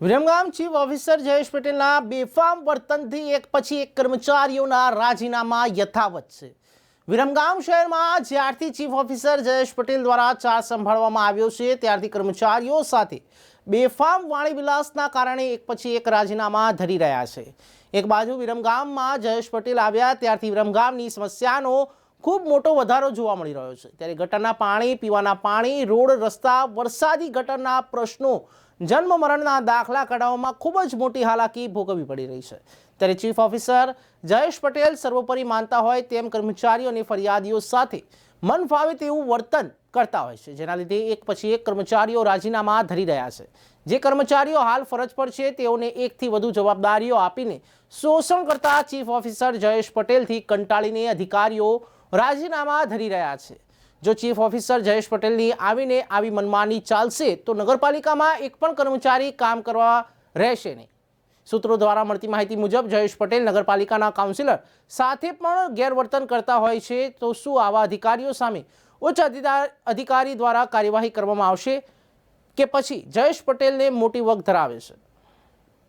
Viramgam chief officer Jayesh પટેલના બેફામ વર્તનથી એક પછી એક કર્મચારીઓના રાજીનામા યથાવત છે. વિરમગામ શહેરમાં જ્યારથી ચીફ ઓફિસર જયેશ પટેલ દ્વારા ચાર્જ સંભાળવામાં આવ્યો છે, ત્યારથી કર્મચારીઓ સાથે બેફામ વાણીવિલાસના કારણે એક પછી એક રાજીનામા ધરી રહ્યા છે. એક બાજુ વિરમગામમાં જયેશ પટેલ આવ્યા, ત્યારથી વિરમગામની સમસ્યાનો ખૂબ મોટો વધારો જોવા મળી રહ્યો છે. ત્યારે ગટરના પાણી, પીવાના પાણી, રોડ, રસ્તા, વરસાદી ગટરના પ્રશ્નો, જન્મ મરણના દાખલા કઢાવવામાં ખૂબ જ મોટી હાલાકી ભોગવવી પડી રહી છે. ત્યારે ચીફ ઓફિસર જયેશ પટેલ સર્વોપરી માનતા હોય તેમ કર્મચારીઓ અને ફરિયાદીઓ સાથે મન ફાવે તેવું વર્તન કરતા હોય છે, જેના લીધે એક પછી એક કર્મચારીઓ રાજીનામા ધરી રહ્યા છે. જે કર્મચારીઓ હાલ ફરજ પર છે, તેઓને એકથી વધુ જવાબદારીઓ આપીને શોષણ કરતા ચીફ ઓફિસર જયેશ પટેલથી કંટાળીને અધિકારીઓ રાજીનામા ધરી રહ્યા છે. જો ચીફ ઓફિસર જયેશ પટેલની આવીને આવી મનમાની ચાલશે, તો નગરપાલિકામાં એક પણ કર્મચારી કામ કરવા રહેશે નહીં. સૂત્રો દ્વારા મળતી માહિતી મુજબ, જયેશ પટેલ નગરપાલિકાના કાઉન્સિલર સાથે પણ ગેરવર્તન કરતા હોય છે, તો શું આવા અધિકારીઓ સામે ઉચ્ચ અધિકાર- દ્વારા કાર્યવાહી કરવામાં આવશે કે પછી જયેશ પટેલને મોટી વગ ધરાવે છે?